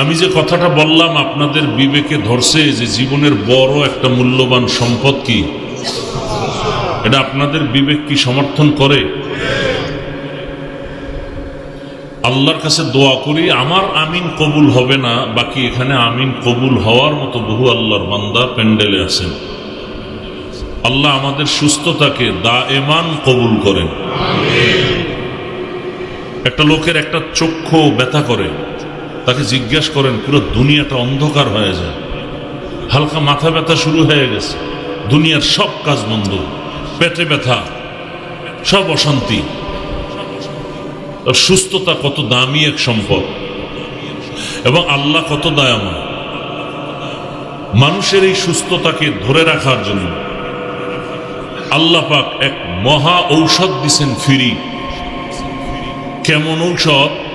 আমি যে কথাটা বললাম, আপনাদের বিবেকে ধরছে যে জীবনের বড় একটা মূল্যবান সম্পদ কি? এটা আপনাদের বিবেক কি সমর্থন করে? আল্লাহর কাছে দোয়া করি, আমার আমিন কবুল হবে না, বাকি এখানে আমিন কবুল হওয়ার মতো বহু আল্লাহর বান্দা প্যান্ডেলে আছেন। আল্লাহ আমাদের সুস্থতাকে দা এমান কবুল করেন। একটা লোকের একটা চক্ষু ব্যথা করে। তাকে জিজ্ঞাসা করেন, পুরো দুনিয়াটা অন্ধকার হয়ে যায়। হালকা মাথা ব্যথা শুরু হয়ে গেছে। দুনিয়ার সব কাজ বন্ধ। পেটে ব্যথা। সব অশান্তি। সুস্থতা কত দামি এক সম্পদ। এবং আল্লাহ কত দয়াময়। মানুষের এই সুস্থতাকে ধরে রাখার জন্য আল্লাহ পাক এক মহা ঔষধ দিছেন ফিরি। কেমন ঔষধ?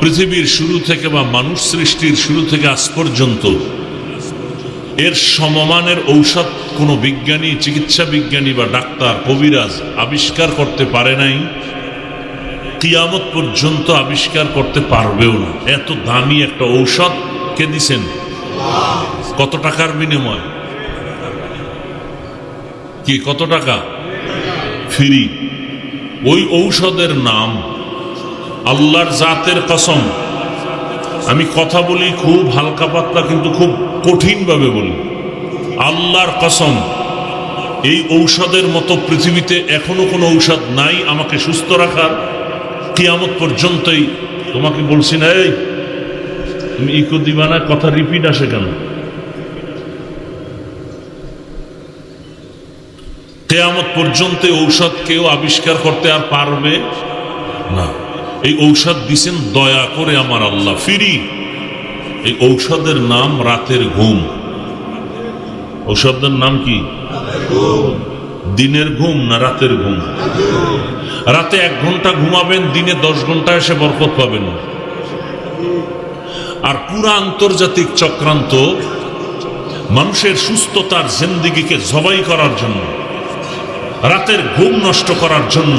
পৃথিবীর শুরু থেকে বা মানুষ সৃষ্টির শুরু থেকে আজ পর্যন্ত এর সমমানের ঔষধ কোনো বিজ্ঞানী, চিকিৎসা বিজ্ঞানী বা ডাক্তার, কবিরাজ আবিষ্কার করতে পারে নাই, কিয়ামত পর্যন্ত আবিষ্কার করতে পারবেও না। এত দামি একটা ঔষধ কে দিছেন? কত টাকার বিনিময়? কি, কত টাকা? ফ্রি। ওই ঔষধের নাম আল্লাহর জাতের কসম। আমি কথা বলি খুব হালকা পাতলা, কিন্তু খুব কঠিনভাবে বলি। আল্লাহর কসম, এই ঔষধের মতো পৃথিবীতে এখনও কোনো ঔষধ নাই আমাকে সুস্থ রাখার। কিয়ামত পর্যন্তই তোমাকে বলছি না, এই, তুমি ইকো দিবা না কথা রিপিট আসে কেন? কেয়ামত পর্যন্ত ঔষধ কেউ আবিষ্কার করতে আর পারবে না। এই ঔষধ দিছেন, দয়া করে আমার আল্লাহ ফিরি। এই ঔষধের নাম রাতের ঘুম। ঔষধের নাম কি? দিনের ঘুম না রাতের ঘুম? রাতে এক ঘণ্টা ঘুমাবেন, দিনে দশ ঘণ্টা এসে বরকত পাবেন। আর পুরা আন্তর্জাতিক চক্রান্ত মানুষের সুস্থতার জিন্দিগিকে জবাই করার জন্য, রাতের ঘুম নষ্ট করার জন্য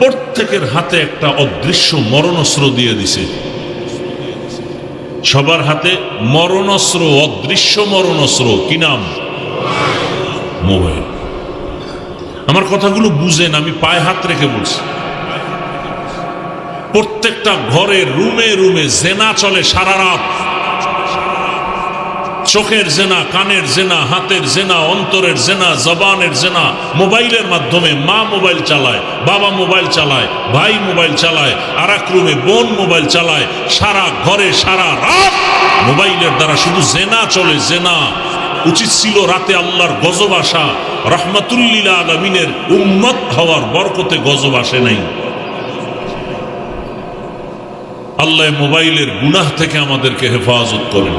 প্রত্যেকের হাতে একটা অদৃশ্য মরণস্ত্র দিয়ে দিছে। সবার হাতে মরণস্ত্র, অদৃশ্য মরণস্ত্র। কি নাম? মোবাইল আমার কথাগুলো বুঝেন, আমি পায়ে হাত রেখে বলছি। প্রত্যেকটা ঘরে, রুমে রুমে জেনা চলে সারা রাত। চোখের জেনা, কানের জেনা, হাতের জেনা, অন্তরের জেনা, জবানের জেনা, মোবাইলের মাধ্যমে মা মোবাইল চালায়, বাবা মোবাইল চালায়, ভাই মোবাইল চালায় আর এক রুমে বোন মোবাইল চালায়, সারা ঘরে, সারা রাত মোবাইলের দ্বারা শুধু জেনা চলে জেনা। উচিত ছিল রাতে আল্লাহর গজব আসা, রহমতুল্লিল আলমিনের উম্মত হওয়ার বরকতে গজব আসে নাই। আল্লাহ মোবাইলের গুনাহ থেকে আমাদেরকে হেফাজত করেন।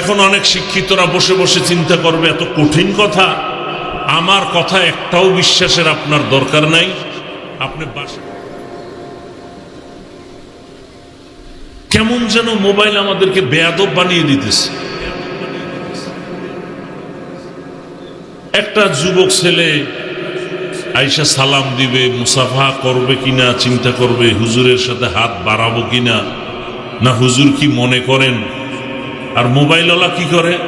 এখন অনেক শিক্ষিতরা বসে বসে চিন্তা করবে, এত কঠিন কথা। আমার কথা একটাও বিশ্বাসের আপনার দরকার নাই। আপনি কেমন যেন মোবাইল আমাদেরকে বেয়াদব বানিয়ে দিতেছে। একটা যুবক ছেলে আইসা সালাম দিবে, মুসাফা করবে কিনা, চিন্তা করবে, হুজুরের সাথে হাত বাড়াবো কিনা, না হুজুর কি মনে করেন? আর মোবাইলওয়ালা কি করে?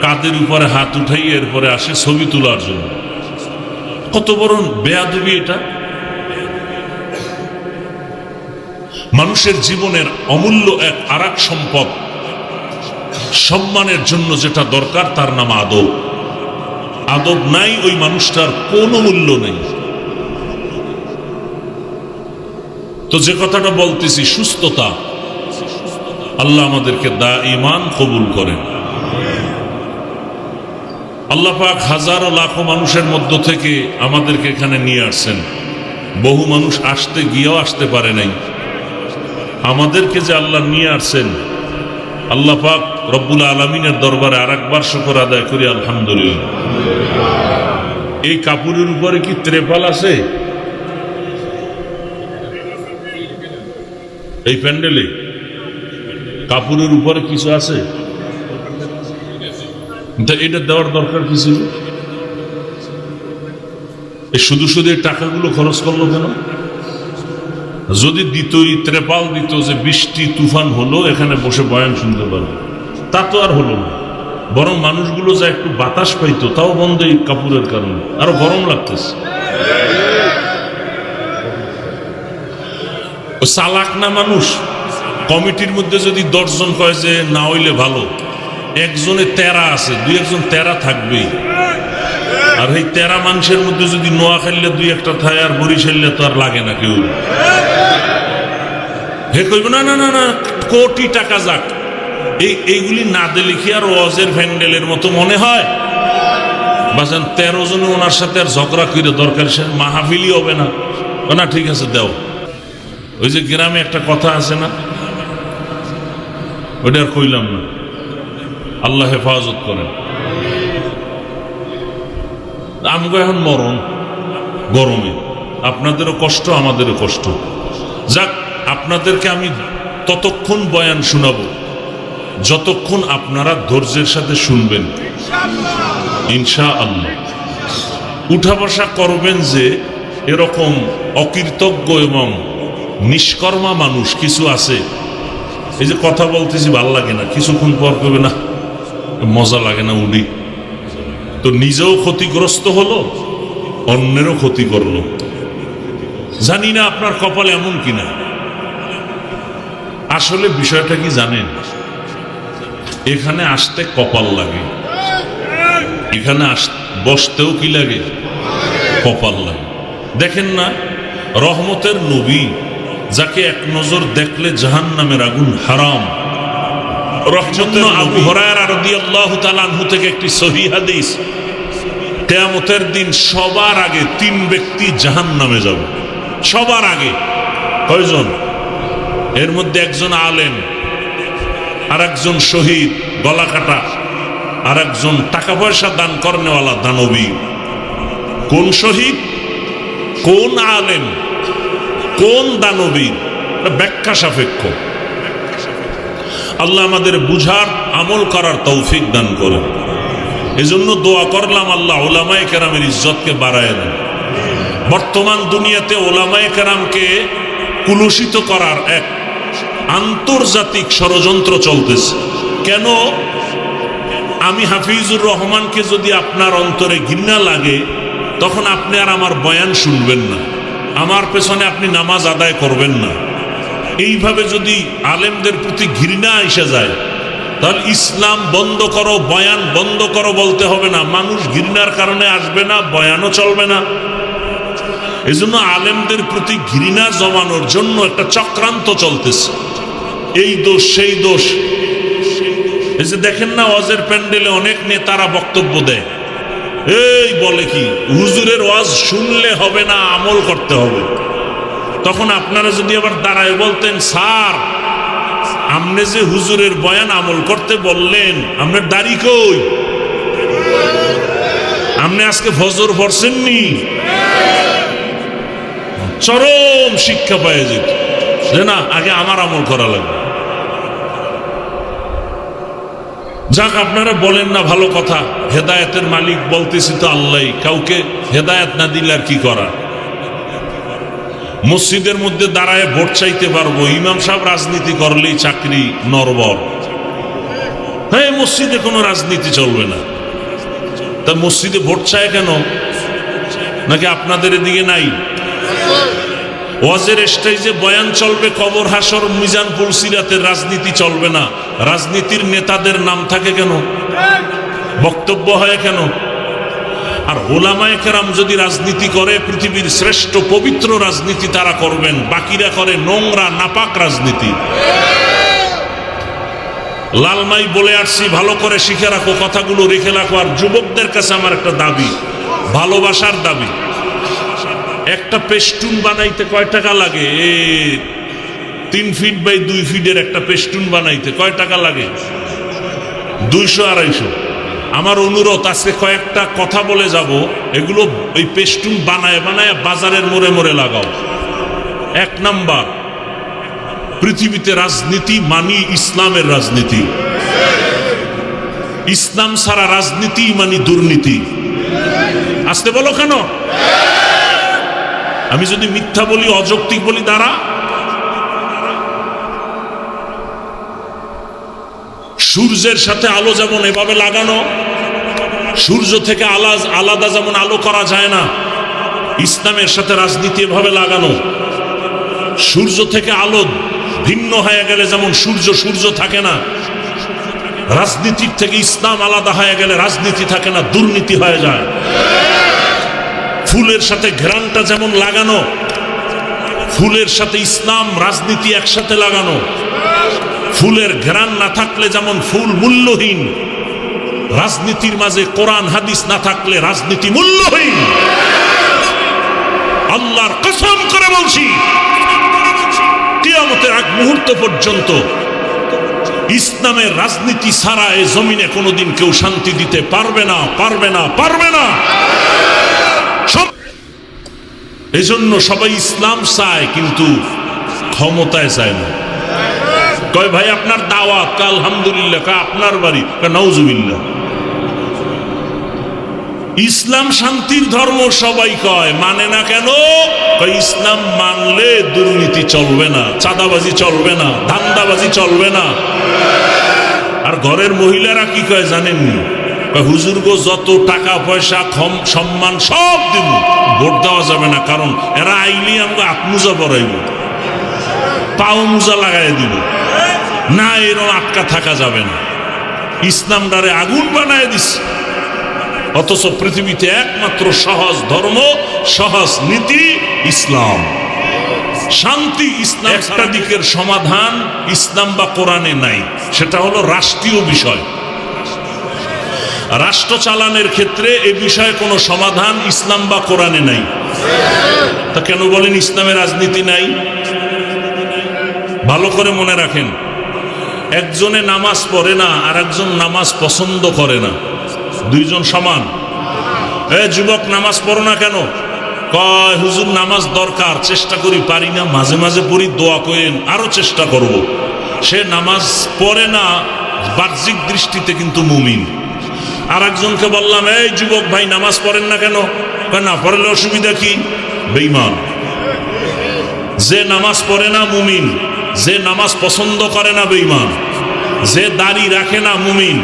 কাদের উপরে হাত উঠাই এরপরে আসে ছবি তোলার জন্য। কত বড় বেয়াদবি এটা। মানুষের জীবনের অমূল্য এক আরাক সম্পদ। সম্মানের জন্য যেটা দরকার, তার নাম আদব। আদব নাই, ওই মানুষটার কোনো মূল্য নেই। তো যে কথাটা বলতেছি, সুস্থতা। আল্লাহ আমাদেরকে দা ইমান কবুল করেন। আল্লাহ পাক হাজারো লাখো মানুষের মধ্য থেকে আমাদেরকে এখানে নিয়ে আসছেন। বহু মানুষ আসতে গিয়েও আসতে পারে নাই। আমাদেরকে যে আল্লাহ নিয়ে আসছেন, আল্লাহ পাক রব্বুল আলমিনের দরবারে আর একবার শুকর আদায় করি, আলহামদুলিল্লাহ। এই কাপড়ের উপরে কি ত্রেপাল আছে? এই প্যান্ডেলে কাপড়ের উপরে কিছু আছে? তা এটা দেওয়ার দরকার কি ছিল? শুধু শুধু টাকাগুলো খরচ করল কেন? যদি দিতই ত্রেপাল দিত যে বৃষ্টি তুফান হলো, এখানে বসে বয়ান শুনতে পারবে। তা তো আর হলো না। বরং মানুষগুলো যা একটু বাতাস পাইতো, তাও বন্ধ এই কাপড়ের কারণে। আরও গরম লাগতেছে। চালাক না মানুষ? কমিটির মধ্যে যদি দশজন কয় যে না হইলে ভালো, একজনে তেরা আছে, দুই একজন তেরা থাকবেই। আর এই তেরা মানুষের মধ্যে যদি নোয়া খেললে দুই একটা থায় আর বড়ি খেললে তো আর লাগে না কেউ। হে কইব, না না না না, কোটি টাকা যাক। এই, এইগুলি না দিলে কি আর ওয়াজের ভ্যান্ডেলের মতো মনে হয়? বাসেন তেরো জনে ওনার সাথে আর ঝগড়া করে দরকার সে মাহাবিলি হবে না। না, ঠিক আছে, দেও। ওই যে গ্রামে একটা কথা আছে না ওইটা আর কইলাম না। আল্লাহ হেফাজত করেন। আমগো এখন মরণ, গরমে। আপনাদেরও কষ্ট, আমাদেরও কষ্ট। যাক, আপনাদেরকে আমি ততক্ষণ বয়ান শোনাবো। যতক্ষণ আপনারা ধৈর্যের সাথে শুনবেন। ইনশা আল্লাহ উঠা বসা করবেন যে, এরকম অকৃতজ্ঞ এবং নিষ্কর্মা মানুষ কিছু আছে এই যে কথা বলতেছি, ভালো লাগে না। কিছুক্ষণ পর করবে না, মজা লাগে না উনি তো নিজেও ক্ষতিগ্রস্ত হলো, অন্যেরও ক্ষতি করল। জানি না আপনার কপাল এমন কিনা। আসলে বিষয়টা কি জানেন? এখানে আসতে কপাল লাগে। এখানে বসতেও কি লাগে? কপাল লাগে। দেখেন না, রহমতের নবী যাকে এক নজর দেখলে জাহান নামের আগুন হারাম। আবু হরায়রা থেকে একটি হাদিস কেয়ামতের দিন সবার আগে তিন ব্যক্তি জাহান নামে যাবে। সবার আগে। কয়জন? এর মধ্যে একজন আলেম আর একজন শহীদ গলা কাটা আর একজন টাকা পয়সা দান কর্নেওয়ালা দানবী। কোন শহীদ? কোন আলেম? কোন দানবীর? এটা ব্যাখ্যা সাপেক্ষ। আল্লাহ আমাদের বুঝার, আমল করার তৌফিক দান করেন। এজন্য দোয়া করলাম আল্লাহ ওলামায় কেরামের ইজ্জতকে বাড়ায় দেন। বর্তমান দুনিয়াতে ওলামায় কেরামকে কুলুষিত করার এক আন্তর্জাতিক ষড়যন্ত্র চলতেছে। কেন? আমি হাফিজুর রহমানকে যদি আপনার অন্তরে ঘৃণা লাগে, তখন আপনি আর আমার বয়ান শুনবেন না। আমার পেছনে আপনি নামাজ আদায় করবেন না। এইভাবে যদি আলেমদের প্রতি ঘৃণা এসে যায়, তাহলে ইসলাম বন্ধ করো, বয়ান বন্ধ করো বলতে হবে না। মানুষ ঘৃণার কারণে আসবে না, বয়ানও চলবে না। এজন্য আলেমদের প্রতি ঘৃণা জমানোর জন্য একটা চক্রান্ত চলতেছে। এই দোষ, সেই দোষ। এই যে দেখেন না অজের প্যান্ডেলে অনেক নেতারা বক্তব্য দেয়। এই বলে কি? হুজুরের ওয়াজ শুনলে হবে না, আমল করতে হবে। তখন আপনারা যদি আবার দাঁড়ায় বলতেন, স্যার আপনি যে হুজুরের বয়ান আমল করতে বললেন আপনার দাড়ি কই? আপনি আজকে ফজর পড়ছেননি? চরম শিক্ষা পায় যেত। না, আগে আমার আমল করা লাগবে। যাক, আপনারা বলেন না ভালো কথা। হেদায়তের মালিক বলতেছি তো আল্লাহ, কাউকে হেদায়ত না দিলে আর কি করা? মসজিদের মধ্যে দাঁড়ায় ভোট চাইতে পারব। ইমাম সাহেব রাজনীতি করলেই চাকরি নরবর। হ্যাঁ মসজিদে কোনো রাজনীতি চলবে না। তা মসজিদে ভোট চায় কেন? নাকি আপনাদের এদিকে নাই? ওয়াজের স্টেজে বয়ান চলবে, কবর, হাসর, মিজান পুলসিরাতের রাজনীতি চলবে না। রাজনীতির নেতাদের নাম থাকে কেন? বক্তব্য হয় কেন? আর ওলামায় কেরাম যদি রাজনীতি করে, পৃথিবীর শ্রেষ্ঠ পবিত্র রাজনীতি তারা করবেন। বাকিরা করে নোংরা, নাপাক রাজনীতি। লালমাই বলে আসছি, ভালো করে শিখে রাখো, কথাগুলো রেখে রাখো, আর যুবকদের কাছে আমার একটা দাবি, ভালোবাসার দাবি। একটা পেস্টুন বানাইতে কয় টাকা লাগে? তিন ফিট বাই দুই ফিটের একটা পেস্টুন বানাইতে কয় টাকা লাগে? দুইশো, আড়াইশো। আমার অনুরোধ আজকে কয়েকটা কথা বলে যাব। এগুলো ওই পেস্টুন বানায় বানায় বাজারের মোড়ে মোড়ে লাগাও। এক নাম্বার, পৃথিবীতে রাজনীতি মানি ইসলামের রাজনীতি। ইসলাম ছাড়া রাজনীতি মানি দুর্নীতি। আসতে বলো কেন? আমি যদি মিথ্যা বলি, অযৌক্তিক বলি দ্বারা সূর্যের সাথে আলো যেমন এভাবে লাগানো, সূর্য থেকে আলাজ আলাদা যেমন আলো করা যায় না, ইসলামের সাথে রাজনীতি এভাবে লাগানো। সূর্য থেকে আলো ভিন্ন হয়ে গেলে যেমন সূর্য সূর্য থাকে না, রাজনীতির থেকে ইসলাম আলাদা হয়ে গেলে রাজনীতি থাকে না, দুর্নীতি হয়ে যায়। ফুলের সাথে ঘ্রাণটা যেমন লাগানো, ফুলের সাথে ইসলাম, রাজনীতি একসাথে লাগানো, ফুলের ঘ্রাণ না থাকলে যেমন ফুল মূল্যহীন, রাজনীতির মাঝে কোরআন, হাদিস না থাকলে রাজনীতি মূল্যহীন। আল্লাহর কসম করে বলছি, কিয়ামতের এক মুহূর্ত পর্যন্ত ইসলামের রাজনীতি ছাড়া এ জমিনে কোনোদিন কেউ শান্তি দিতে পারবে না পারবে না পারবে না। এজন্য সবাই ইসলাম চায়, কিন্তু ক্ষমতায় চায় না। কয়, ভাই, আপনার দাওয়াত, কা আলহামদুলিল্লাহ, কা আপনার বাড়ি, কা ইসলাম শান্তির ধর্ম সবাই কয় মানে না কেন? ইসলাম মানলে দুর্নীতি চলবে না, চাঁদাবাজি চলবে না, ধান্দাবাজি চলবে না। আর ঘরের মহিলারা কি কয় জানেননি? হুজুর গো যত টাকা পয়সা ক্ষম সম্মান সব দিব। ভোট দেওয়া যাবে না কারণ এরা আইলি আমাকে আত্মুজা বড়াইব পাও মুজা লাগাই দিব। না এরম আটকা থাকা যাবে না। ইসলাম ডারে আগুন বানায় দিচ্ছে অথচ পৃথিবীতে একমাত্র সহজ ধর্ম সহজ নীতি ইসলাম। শান্তি ইসলাম একটা দিকের সমাধান ইসলাম বা কোরআনে নাই। সেটা হলো রাষ্ট্রীয় বিষয়। রাষ্ট্র চালানের ক্ষেত্রে এ বিষয়ে কোনো সমাধান ইসলাম বা কোরআনে নাই। তা কেন বলেন ইসলামের রাজনীতি নাই? ভালো করে মনে রাখেন, একজনে নামাজ পড়ে না আর একজন নামাজ পছন্দ করে না। দুইজন সমান। এ যুবক, নামাজ পড়ো না কেন? কয়, হুজুর, নামাজ দরকার, চেষ্টা করি, পারি না, মাঝে মাঝে পড়ি, দোয়া করেন আরও চেষ্টা করব। সে নামাজ পড়ে না, বাহ্যিক দৃষ্টিতে কিন্তু মুমিন। আর একজনকে বললাম, এই যুবক ভাই, নামাজ পড়েন না কেন? না, পড়লে অসুবিধা কি? বেইমান যে নামাজ পড়ে না, মুমিন। যে নামাজ পছন্দ করে না বেইমান যে দাড়ি রাখে না, মুমিন।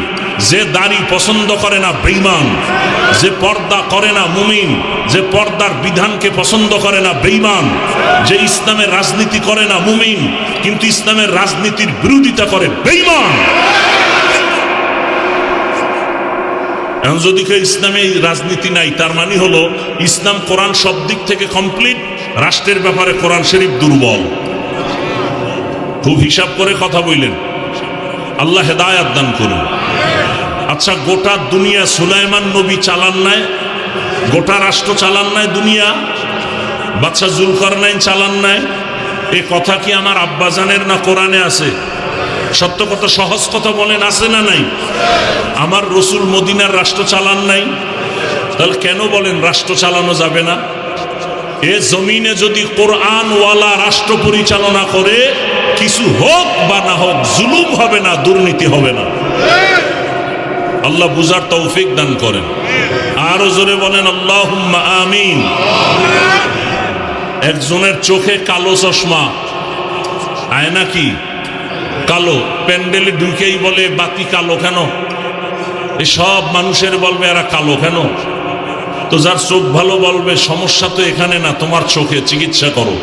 যে দাড়ি পছন্দ করে না বেইমান যে পর্দা করে না, মুমিন। যে পর্দার বিধানকে পছন্দ করে না বেইমান যে ইসলামের রাজনীতি করে না, মুমিন। কিন্তু ইসলামের রাজনীতির বিরোধিতা করে বেইমান এখন যদি কেউ ইসলামে রাজনীতি নাই, তার মানে হলো ইসলাম কোরআন সব দিক থেকে কমপ্লিট রাষ্ট্রের ব্যাপারে কোরআন শরীফ দুর্বল। খুব হিসাব করে কথা বললেন। আল্লাহ হেদায়াত দান করুন। আচ্ছা গোটা দুনিয়া সুলাইমান নবী চালান নাই, গোটা রাষ্ট্র চালান নাই, দুনিয়া বাচ্চা জুলকর নাইন চালান নাই। এ কথা কি আমার আব্বাজানের না কোরআনে আছে? সত্য কথা, সহজ কথা বলেন, আছে না নাই? আমার রসুল মদিনার রাষ্ট্র চালান নাই। তাহলে কেন বলেন রাষ্ট্র চালানো যাবে না? এ জমিনে যদি কোরআনওয়ালা রাষ্ট্র পরিচালনা করে, কিছু হোক বা না হোক, জুলুম হবে না, দুর্নীতি হবে না। আল্লাহ বুঝার তৌফিক দান করেন। আরও জোরে বলেন আল্লাহ আমিন। একজনের চোখে কালো চশমা, আয়না কি? কালো, প্যান্ডেলে ঢুকেই বলে, বাতি কালো কেন? এই সব মানুষের বলবে, এরা কালো কেন? তো যার চোখ ভালো বলবে, সমস্যা তো এখানে না, তোমার চোখে, চিকিৎসা করো।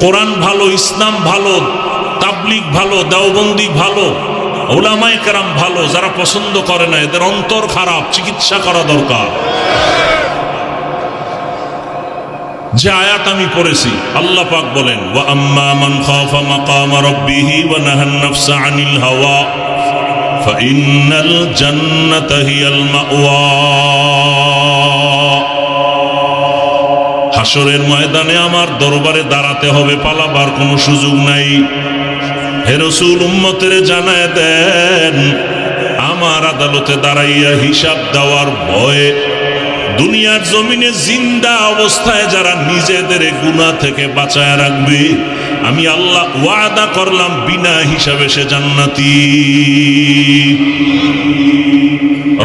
কোরআন ভালো, ইসলাম ভালো তাবলিক ভালো, দেওবন্দি ভালো, ওলামায় কেরাম ভালো, যারা পছন্দ করে না, এদের অন্তর খারাপ, চিকিৎসা করা দরকার। যে আয়াত আমি পড়েছি, আল্লাহ পাক বলেন, ওয়া আম্মা আনিল হাওয়া হাসরের ময়দানে আমার দরবারে দাঁড়াতে হবে, পালাবার কোনো সুযোগ নাই। হে রসুল, উম্মতের জানায় দেন, আমার আদালতে দাঁড়াইয়া হিসাব দেওয়ার ভয়ে দুনিয়ার জমিনে জিন্দা অবস্থায় যারা নিজেদের গুণা থেকে বাঁচায় রাখবে, আমি আল্লাহ ওয়াদা করলাম বিনা হিসাবে সে জান্নাতি।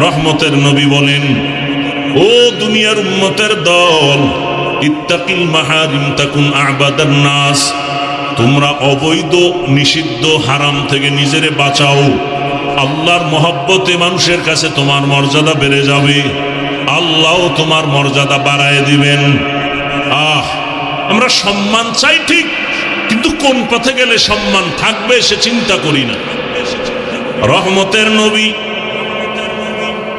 রহমতের নবী বলেন, ও দুনিয়ার উম্মতের দল, ইত্তাকিল মাহারিম তাকুন আবাদান নাস, তোমরা অবৈধ, নিষিদ্ধ, হারাম থেকে নিজেরে বাঁচাও। আল্লাহর মহব্বতে মানুষের কাছে তোমার মর্যাদা বেড়ে যাবে। আল্লাহও তোমার মর্যাদা বাড়ায় দিবেন। আহ, আমরা সম্মান চাই ঠিক, কিন্তু কোন পথে গেলে সম্মান থাকবে সে চিন্তা করি না। রহমতের নবী,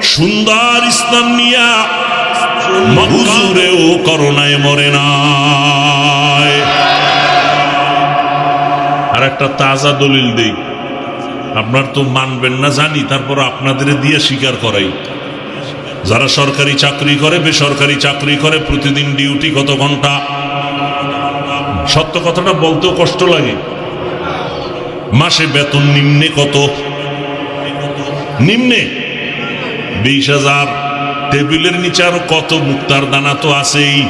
সুন্দর ইসলাম নিয়া হুজুরেও করোনায় মরে নাই। আর একটা তাজা দলিল দেই, আপনার তো মানবেন না জানি, তারপর আপনাদের দিয়ে স্বীকার করাই। যারা সরকারি চাকরি করে, বেসরকারি চাকরি করে, প্রতিদিন ডিউটি কত ঘণ্টা? সত্য কথাটা বলতেও কষ্ট লাগে। মাসে বেতন নিম্নে কত? নিম্নে। বিশ হাজার। টেবিলের নিচে আরও কত? মুক্তার দানা তো আছেই।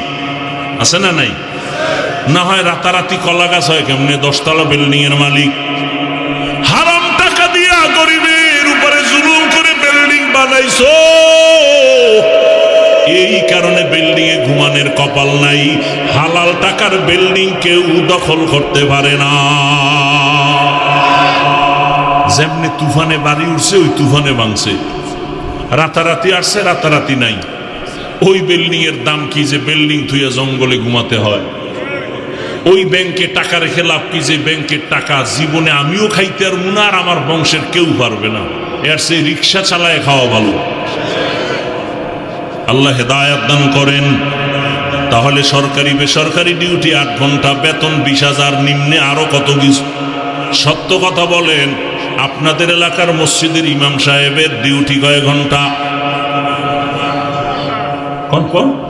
আছে না নাই? না হয় রাতারাতি কলা গাছ হয়, কেমনে দশতলা বিল্ডিং এর মালিক। হারাম টাকা দিয়া গরিবের উপরে জুলুম করে বিল্ডিং বানাইছো। এই কারণে বিল্ডিং এ ঘুমানের কপাল নাই। হালাল টাকার বিল্ডিং কেউ দখল করতে পারে না। যেমনি তুফানে বাড়ি উঠছে ওই তুফানে ভাঙছে। রাতারাতি আসছে, রাতারাতি নাই। ওই বিল্ডিং এর দাম কি যে বিল্ডিং থুইয়া জঙ্গলে ঘুমাতে হয়? ওই ব্যাংকে টাকা রেখে লাভ কি যে ব্যাংকের টাকা? জীবনে আমিও খাইতে আর মুনা আর আমার বংশের কেউ পারবে না। এর সেই রিক্সা চালায় খাওয়া ভালো। আল্লাহ হেদায়াত দান করেন। তাহলে সরকারি, বেসরকারি ডিউটি আট ঘণ্টা, বেতন বিশ হাজার, নিম্নে আরও কত কিছু? সত্য কথা বলেন, আপনাদের এলাকার মসজিদের ইমাম সাহেবের ডিউটি কয় ঘণ্টা? কোন কোন?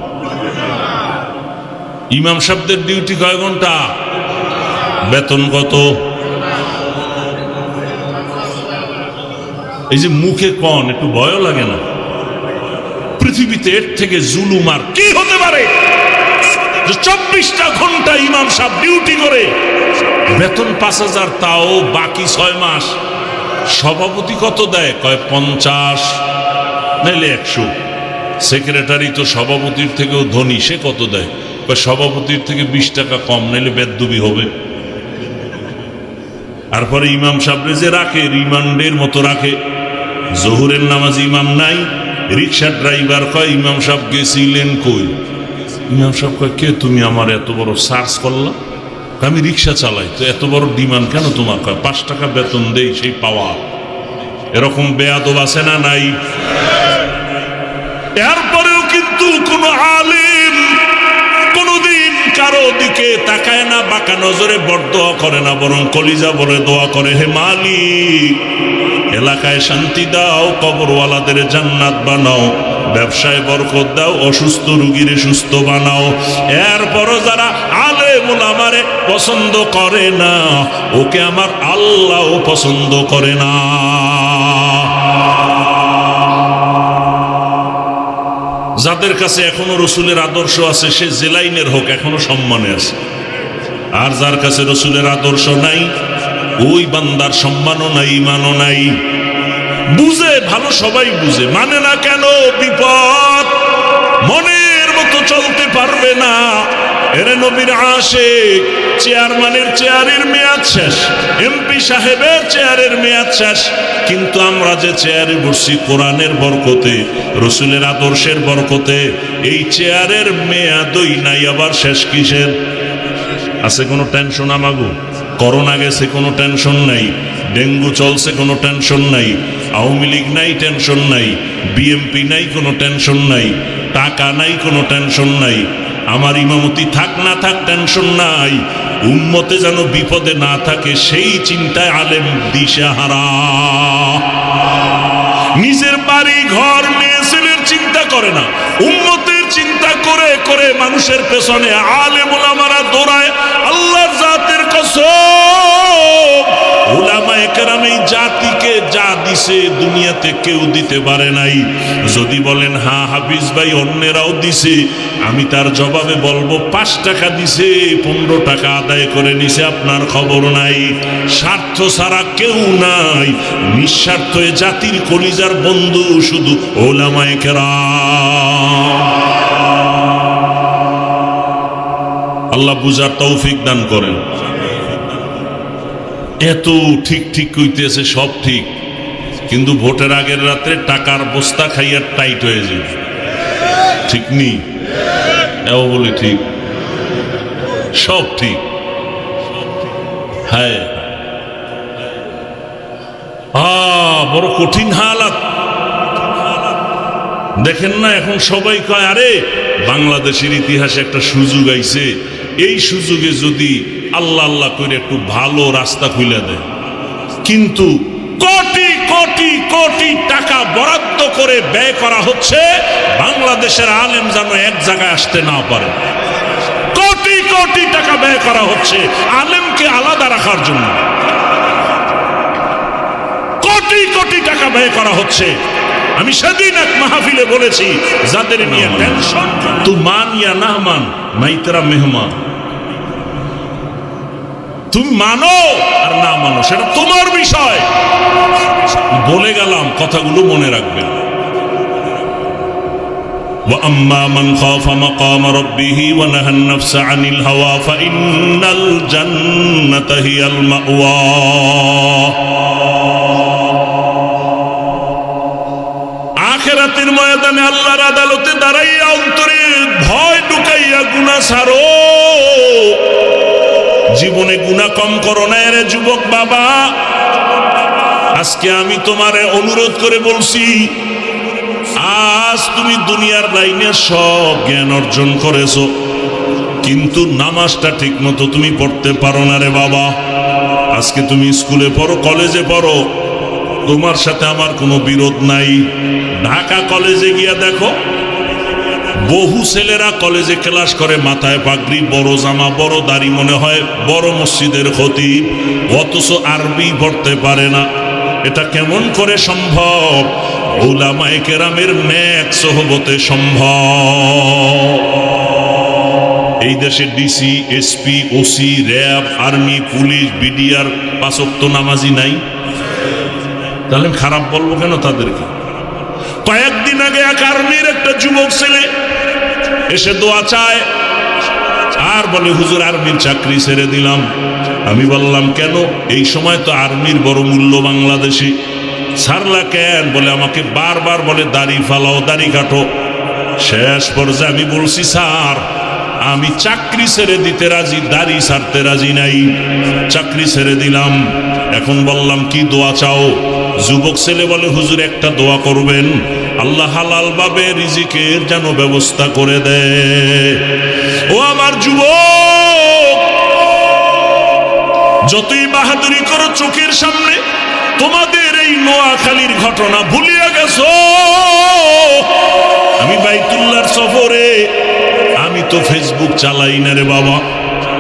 ইমাম সাহেবদের ডিউটি কয় ঘণ্টা? বেতন কত? এই যে মুখে কন, একটু ভয়ও লাগে না। পৃথিবীতে এর থেকে জুলুম আর কি হতে পারে? চব্বিশটা ঘণ্টা ইমাম সাহেব ডিউটি করে, বেতন পাঁচ হাজার তাও বাকি ছয় মাস। সভাপতি কত দেয়? কয়, পঞ্চাশ, নাইলে একশো। সেক্রেটারি তো সভাপতির থেকেও ধনী, সে কত দেয়? কয়, সভাপতির থেকে বিশ টাকা কম, নাইলে বেদুবি হবে। তারপরে ইমাম সাহেব যে রাখে, রিমান্ডের মতো রাখে। জহুরের নামাজ ইমাম নাই। রিক্সা ড্রাইভার কয়, ইমাম সাহেব গেছিলেন কই? ইমাম সাহেব কয়, কে তুমি আমার এত বড় সার্চ করলা? আমি রিক্সা চালাই, তো এত বড় ডিমান্ড কেন তোমার? কয়, পাঁচ টাকা বেতন দেই সেই পাওয়া এরকম বেয়াদব আছে না নাই? এরপরেও কিন্তু কোনো আলিম কোনোদিন কারও দিকে তাকায় না, বাঁকা নজরে বড় দোয়া করে না, বরং কলিজা বলে দোয়া করে, হে মালিক এলাকায় শান্তি দাও, কবরওয়ালাদের জান্নাত বানাও, ব্যবসায় বরকত দাও, অসুস্থ রুগীর সুস্থ বানাও। এরপরও যারা আলে আমারে পছন্দ করে না, ওকে আমার আল্লাহ পছন্দ করে না। যাদের কাছে এখনও রসুলের আদর্শ আছে, সে জেলাইনের হোক, এখনও সম্মানে আছে। আর যার কাছে রসুলের আদর্শ নাই ওই বান্দার সম্মানও নাই ইমানও নাই। বুঝে, ভালো সবাই বুঝে। মানে না কেন বিপদ? মনের মতো চলতে পারবে না। এরে নবীর আশেক, চেয়ারম্যানের চেয়ারের মেয়াদ শেষ, এমপি সাহেবের চেয়ারের মেয়াদ শেষ। কিন্তু আমরা যে চেয়ারে বসছি, কোরআনের বরকতে, রসুলের আদর্শের বরকতে, এই চেয়ারের মেয়াদই নাই, আবার শেষ কিসের? আছে কোনো টেনশন আমাগো? করোনা গেছে কোনো টেনশন নাই, ডেঙ্গু চলছে কোনো টেনশন নাই, আওয়ামী লীগ নাই টেনশন নাই, বিএমপি নাই কোনো টেনশন নাই, টাকা নাই কোনো টেনশন নাই, আমার ইমামতি থাক না থাক টেনশন নাই, উম্মতে যেন বিপদে না থাকে সেই চিন্তায় আলেম দিশাহারা। নিজের বাড়ি, ঘর মেয়ে ছেলের চিন্তা করে না, উম্মতের চিন্তা করে করে মানুষের পেছনে আলেম ওলামারা দৌড়ায় আল্লাহর জাতের কসম। এই জাতিকে যা দিছে দুনিয়াতে কেউ দিতে পারে নাই। যদি বলেন হাফিজ ভাই, অন্যেরাও দিছে। আমি তার জবাবে বলব, পাঁচ টাকা দিছে, পনেরো টাকা আদায় করে নিছে, আপনার খবর নাই। স্বার্থ ছাড়া কেউ নাই। নিঃস্বার্থ জাতির কলিজার বন্ধু শুধু ওলামায়ে কেরাম। আল্লাহ বুঝার তৌফিক দান করেন। এত ঠিক ঠিক কইতেছে, সব ঠিক। কিন্তু ভোটের আগের রাত্রে টাকার বস্তা খাইয়া টাইট হয়ে যায় ঠিক নি? এও বলে ঠিক। সব ঠিক। হ্যাঁ। বড় কঠিন হালাত। দেখেন না, এখন সবাই কয়, আরে, বাংলাদেশের ইতিহাসে একটা সুযোগ আইছে। এই সুযোগে যদি আল্লাহ আল্লাহ করে একটু ভালো রাস্তা খুলে দেয় কিন্তু কোটি কোটি কোটি টাকা বরাদ্দ করে ব্যয় করা হচ্ছে বাংলাদেশের আলেম যেন এক জায়গায় আসতে না পারে। কোটি কোটি টাকা ব্যয় করা হচ্ছে আলেমকে আলাদা রাখার জন্য। কোটি কোটি টাকা ব্যয় করা হচ্ছে। আমি সেদিন এক মাহফিলে বলেছি যাদের নিয়ে টেনশন তু মান ইয়া না মান মাই তেরা মেহমান। তুমি মানো আর না মানো সেটা তোমার বিষয় বলে গেলাম কথাগুলো মনে রাখবেন وأما من خاف مقام ربه ونهى النفس عن الهوى فإن الجنة هي المأوى আখেরাতের ময়দানে আল্লাহর আদালতে দাঁড়াইয়া অন্তরে ভয় ঢুকাইয়া গুনা সারো জীবনে গুণা কম করো না রে যুবক বাবা। আজকে আমি তোমারে অনুরোধ করে বলছি, আজ তুমি দুনিয়ার লাইনে সব জ্ঞান অর্জন করেছ, কিন্তু নামাজটা ঠিক মতো তুমি পড়তে পারো না রে বাবা। আজকে তুমি স্কুলে পড়ো, কলেজে পড়ো, তোমার সাথে আমার কোনো বিরোধ নাই। ঢাকা কলেজে গিয়া দেখো বহু ছেলেরা কলেজে ক্লাস করে, মাথায় পাগড়ি, বড় জামা, বড় দাড়ি মনে হয়, বড় মসজিদের ক্ষতি, অথচ আরবি পড়তে পারে না। এটা কেমন করে সম্ভব? ওলামায়ে কেরামের ন্যাক সহবতে সম্ভব। এই দেশে DC, SP, OC, RAB, army, police, BDR, পাঁচক্ত নামাজি নাই। তাহলে খারাপ বলব কেন তাদেরকে? কয়েকদিন আগে এক আর্মির একটা যুবক ছেলে এসে দোয়া চায়। আর বলে, হুজুর আর্মির চাকরি ছেড়ে দিলাম। আমি বললাম, কেন? এই সময় তো আর্মির বড় মূল্য বাংলাদেশে। ছাড়লা কেন? বলে, আমাকে বারবার বলে, দাড়ি ফালাও, দাড়ি কাটো। শেষ পর্যায়ে আমি বলছি, স্যার, আমি চাকরি ছেড়ে দিতে রাজি, দাড়ি ছাড়তে রাজি নাই। চাকরি ছেড়ে দিলাম। এখন বললাম, কি দোয়া চাও? যুবক ছেলে বলে, হুজুর, একটা দোয়া করবেন। আল্লাহ হালাল ভাবে রিজিকের যেন ব্যবস্থা করে দেয়। ও আমার যুবক, যতই বাহাদুরি করো চোখের সামনে, তোমাদের এই নোয়াখালীর ঘটনা ভুলিয়া গেছো। আমি বাইতুল্লাহর সফরে, আমি তো ফেসবুক চালাই না রে বাবা।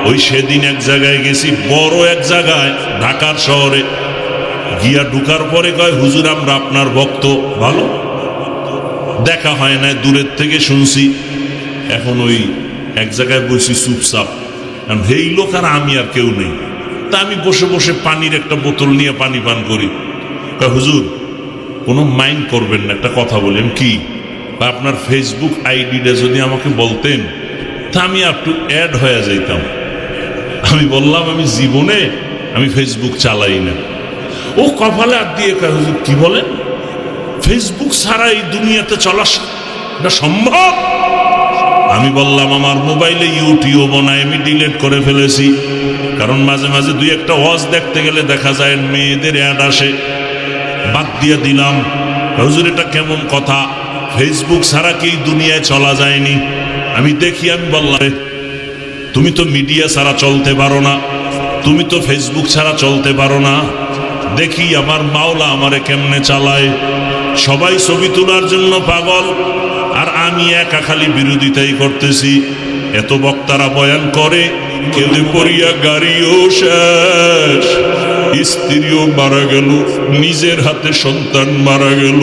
ওই সেদিন এক জায়গায় গেছি, বড় এক জায়গায়, ঢাকার শহরে। গিয়া ঢুকার পরে কয়, হুজুর, আমরা আপনার ভক্ত, ভালো? দেখা হয় না দূরের থেকে শুনছি। এখন ওই এক জায়গায় বসি চুপচাপ। কারণ এই লোক আর আমি আর কেউ নেই। তা আমি বসে বসে পানির একটা বোতল নিয়ে পানি পান করি। হুজুর, কোনো মাইন্ড করবেন না, একটা কথা বলেন, কি? বা আপনার ফেসবুক আইডিটা যদি আমাকে বলতেন, তা আমি একটু অ্যাড হয়ে যাইতাম। আমি বললাম, আমি জীবনে, আমি ফেসবুক চালাই না। ও কপালে আর দিয়ে হুজুর, কি বলেন? ফেসবুক ছাড়া এই দুনিয়াতে চলা সম্ভব? আমি বললাম আমার মোবাইলে ইউটিউব নাই আমি ডিলিট করে ফেলেছি। কারণ মাঝে মাঝে দুই একটা ওয়াজ দেখতে গেলে দেখা যায় মেয়েদের অ্যাড আসে। বাদ দিয়ে দিলাম হুজুর এটা কেমন কথা? ফেসবুক ছাড়া কি দুনিয়ায় চলা যায়নি? আমি দেখি আমি বললাম "এ, তুমি তো মিডিয়া ছাড়া চলতে পারো না তুমি তো ফেসবুক ছাড়া চলতে পারো না। দেখি আমার মাওলা আমারে কেমনে চালায়? সবাই ছবি তোলার জন্য পাগল। আর আমি একা খালি বিরোধিতাই করতেছি। এত বক্তারা বয়ান করে কেউ পড়িয়া গাড়িও শেষ। স্ত্রীও মারা গেল, নিজের হাতে সন্তান মারা গেল।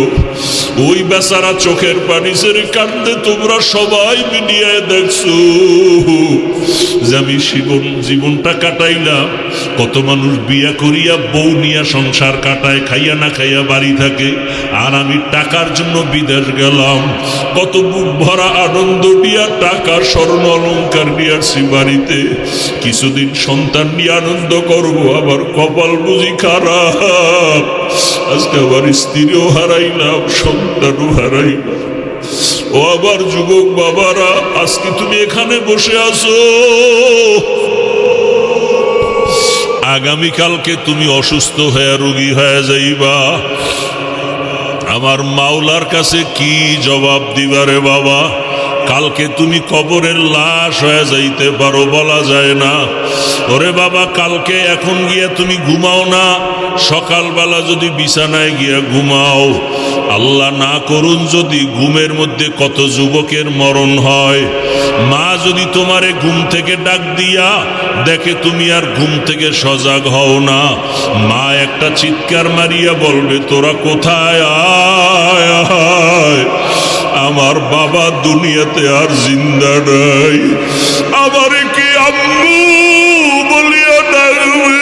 ওই বেচারা চোখের পানি ছেড়ে কান্দে তোমরা সবাই মিডিয়ায় দেখছ। যে আমি জীবন জীবনটা কাটাইলাম, কত মানুষ বিয়া করিয়া বউ নিয়া সংসার কাটায়, খাইয়া না খাইয়া বাড়ি থাকে, আর আমি টাকার জন্য বিদেশ গেলাম। কত বুক ভরা আনন্দ নিয়া টাকা, স্বর্ণ অলঙ্কার নিয়ে আসছি বাড়িতে। কিছুদিন সন্তান নিয়ে আনন্দ করব, আবার কপাল বুঝি খারাপ। আজকে আমার স্ত্রীও হারাইলাম, সন্তানও হারাইলাম। ও আবার যুবক বাবারা, আজকে তুমি এখানে বসে আছো। আগামীকালকে তুমি অসুস্থ হয়ে রোগী হয়ে যাইবা। আমার মাওলার কাছে কি জবাব দিবারে বাবা? কালকে তুমি কবরের লাশ হয়ে যাইতে পারো, বলা যায় না। ওরে বাবা, কালকে এখন গিয়া তুমি ঘুমাও না। সকালবেলা যদি বিছানায় গিয়া ঘুমাও, আল্লাহ না করুন যদি ঘুমের মধ্যে কত যুবকের মরণ হয়। মা যদি তোমারে ঘুম থেকে ডাক দিয়া দেখে তুমি আর ঘুম থেকে সজাগ হও না। মা একটা চিৎকার মারিয়া বলবে, তোরা কোথায়? আয় আমার বাবা দুনিয়াতে আর জিন্দা নাই। আমার কি আম্মু বলিয়া ডাকবে?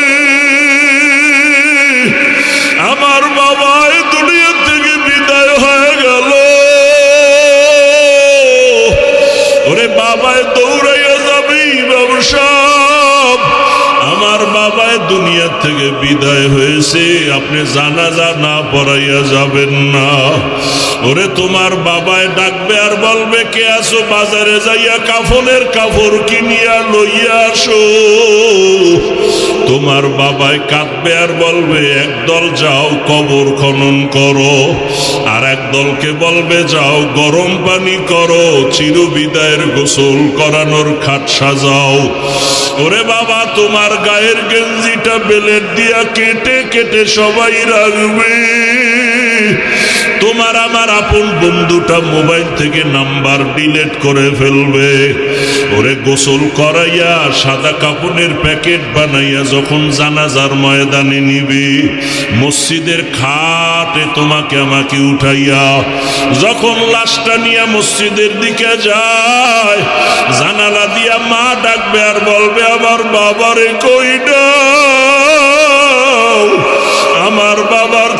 আমার বাবা দুনিয়া থেকে বিদায় হয়ে গেল। ওরে বাবায় দৌড়াইয়া যাবি ব্যবসা আমার বাবায় দুনিয়া থেকে বিদায় হয়েছে। আপনি জানাজা না পড়াইয়া যাবেন না। ওরে তোমার বাবায় ডাকবে আর বলবে, কে আসো বাজারে যাইয়া কাফনের কাপড় কিনিয়া লইয়া আসো? তোমার বাবায় কাঁদবে আর বলবে একদল যাও, কবর খনন করো। আর একদলকে বলবে, যাও, গরম পানি করো, চিরবিদায়ের গোসল করানোর খাট সাজাও। ওরে বাবা, তোমার গায়ের গেঞ্জিটা বেলের দিয়া কেটে কেটে সবাই রাখবে। তোমার আমার আপন বন্ধুটা মোবাইল থেকে নাম্বার ডিলেট করে ফেলবে। ওরে গোসল করাইয়া সাদা কাপড়ের প্যাকেট বানাইয়া যখন জানাজার ময়দানে নিবি, মসজিদের খাটে তোমাকে আমাকে উঠাইয়া যখন লাশটা নিয়ে মসজিদের দিকে যায়, জানালা দিয়া মা ডাকবে আর বলবে, আমার বাবারে কইডা?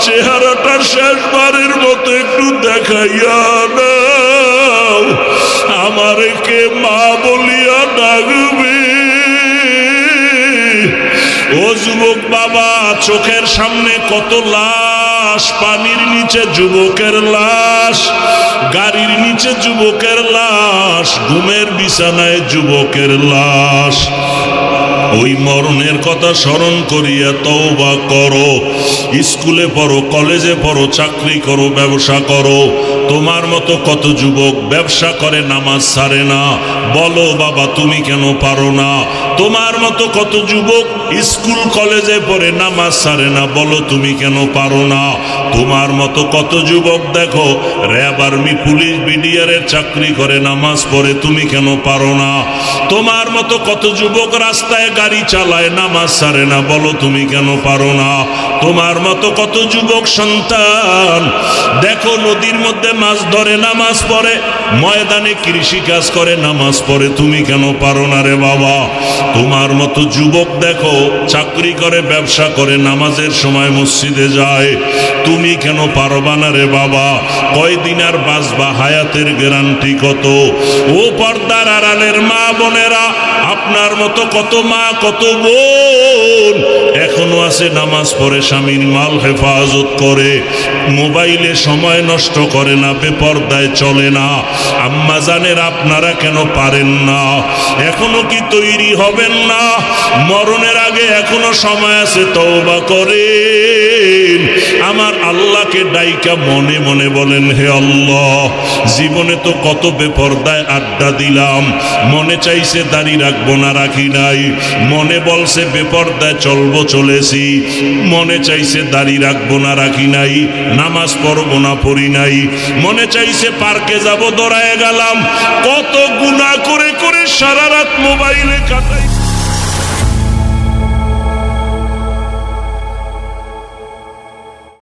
চেহারাটা শেষবারের মতো একটু দেখাইয়া দাও আমারে কে মা বলিয়া ডাকবে। ও যুবক বাবা, চোখের সামনে কত লাশ, পানির নিচে যুবকের লাশ, গাড়ির নিচে যুবকের লাশ, ঘুমের বিছানায় যুবকের লাশ। ওই মরণের কথা স্মরণ করিয়া তওবা করো। স্কুলে পড়ো, কলেজে পড়ো, চাকরি করো, ব্যবসা করো। তোমার মতো কত যুবক ব্যবসা করে, নামাজ সারে না। বলো, বাবা, তুমি কেন পারো না? তোমার মতো কত যুবক স্কুল, কলেজে পড়ে, নামাজ সারে না। বলো, তুমি কেন পারো না? তোমার মতো কত যুবক দেখো, র্যাব আর্মি, পুলিশ বিডিআরের চাকরি করে, নামাজ পড়ে, তুমি কেন পারো না? তোমার মতো কত যুবক রাস্তায় গাড়ি চালায়, নামাজ সারে না। বলো তুমি কেন পারো না? তোমার মতো কত যুবক সন্তান? দেখো নদীর মধ্যে মাছ ধরে, নামাজ পড়ে। ময়দানে কৃষি কাজ করে, নামাজ পড়ে। তুমি কেন পারো না রে বাবা? তোমার মতো যুবক দেখো, চাকরি করে, ব্যবসা করে, নামাজের সময় মসজিদে যায়। তুমি কেন পারবা না রে বাবা? কয়দিন আর বাঁচবা? হায়াতের গ্যারান্টি কত? ও পর্দার আড়ালের মা বোনেরা, আপনার মতো কত মা কত বোন এখনও আছে নামাজ পড়ে স্বামীর মাল হেফাজত করে। মোবাইলে সময় নষ্ট করে না, বেপর্দায় চলে না। আম্মা জানের আপনারা কেন পারেন না? এখনও কি তৈরি হবেন না? মরণের আগে এখনও সময় আছে তওবা করেন। আমার আল্লাহকে ডাইকা মনে মনে বলেন, হে আল্লাহ, জীবনে তো কত বেপর্দায় আড্ডা দিলাম। মনে চাইছে দাড়ি রাখব না, রাখি নাই। মনে বলছে, বেপর্দায় চলবো, চলেছি। মনে চাইছে, দাড়ি রাখব না, রাখি নাই। নামাজ পড়ব না, পড়ি নাই। মনে চাইছে, পার্কে যাব দৌড়ায় গেলাম। কত গুণা করে করে সারা রাত মোবাইলে কাটাই